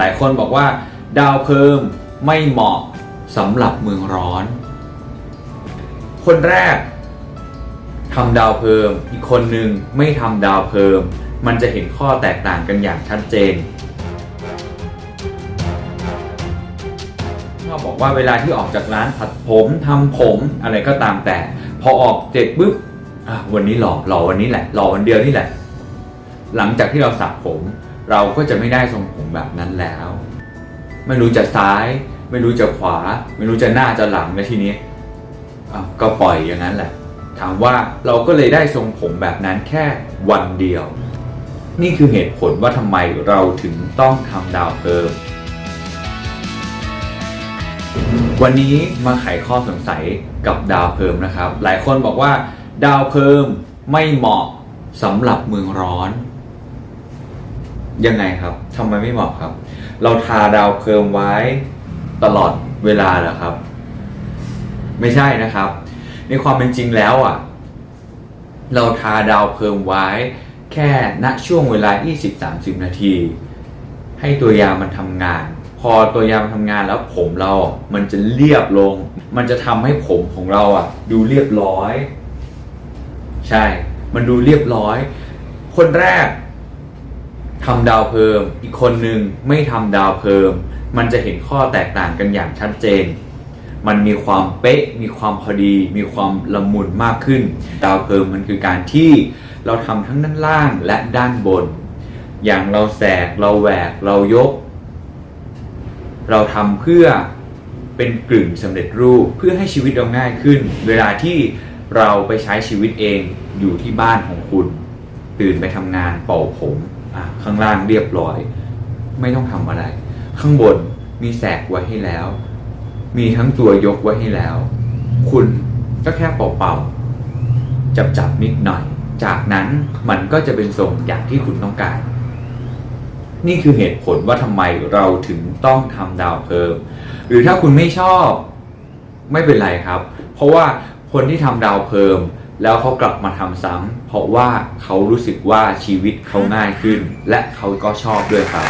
หลายคนบอกว่า ดาวเพิ่มไม่เหมาะสำหรับเมืองร้อน คนแรกทำดาวเพิ่ม อีกคนหนึ่งไม่ทำดาวเพิ่ม มันจะเห็นข้อแตกต่างกันอย่างชัดเจนเขาบอกว่าเวลาที่ออกจากร้านผัดผมทำผมอะไรก็ตามแต่ พอออกเสร็จปุ๊บวันนี้หล่อหล่อวันนี้แหละหล่อวันเดียวนี่แหละ หลังจากที่เราสระผม เราก็จะไม่ได้ทรงผมแบบนั้นแล้ว ไม่รู้จะซ้าย ไม่รู้จะขวา ไม่รู้จะหน้าจะหลังแล้วทีนี้ก็ปล่อยอย่างนั้นแหละ ถามว่าเราก็เลยได้ทรงผมแบบนั้นแค่วันเดียว นี่คือเหตุผลว่าทำไมเราถึงต้องทำดาวเพิ่มวันนี้มาไขข้อสงสัยกับดาวเพิ่มนะครับ หลายคนบอกว่า ดาวเพิ่มไม่เหมาะสำหรับเมืองร้อน ยังไงครับทำไมไม่เหมาะครับ เราทาดาวเพิ่มไว้ตลอดเวลาเหรอครับ ไม่ใช่นะครับ ในความเป็นจริงแล้วอะ เราทาดาวเพิ่มไว้ แค่ณช่วงเวลา 20-30 นาที ให้ตัวยามันทำงาน พอตัวยามันทำงานแล้วผมเรา มันจะเรียบลง มันจะทำให้ผมของเราอะ ดูเรียบร้อย ใช่ มันดูเรียบร้อย คนแรก ทำดาวเพิ่ม อีกคนหนึ่งไม่ทำดาวเพิ่ม มันจะเห็นข้อแตกต่างกันอย่างชัดเจน มันมีความเป๊ะ มีความพอดี มีความละมุนมากขึ้น ดาวเพิ่มมันคือการที่เราทำทั้งด้านล่างและด้านบน อย่างเราแสก เราแหวก เรายก เราทำเพื่อเป็นกลึ่งสำเร็จรูปเพื่อให้ชีวิตเราง่ายขึ้น เวลาที่เราไปใช้ชีวิตเองอยู่ที่บ้านของคุณ ตื่นไปทำงานเป่าผม ข้างล่างเรียบร้อย ไม่ต้องทำอะไร ข้างบนมีแสกไว้ให้แล้ว มีทั้งตัวยกไว้ให้แล้ว คุณก็แค่เป่าๆจับจับๆนิดหน่อย จากนั้นมันก็จะเป็นทรงอย่างที่คุณต้องการ นี่คือเหตุผลว่าทำไมเราถึงต้องทำดาวเพิ่ม หรือถ้าคุณไม่ชอบ ไม่เป็นไรครับ เพราะว่าคนที่ทำดาวเพิ่ม แล้วเขากลับมาทำซ้ำเพราะว่าเขารู้สึกว่าชีวิตเขาง่ายขึ้น และเขาก็ชอบด้วยครับ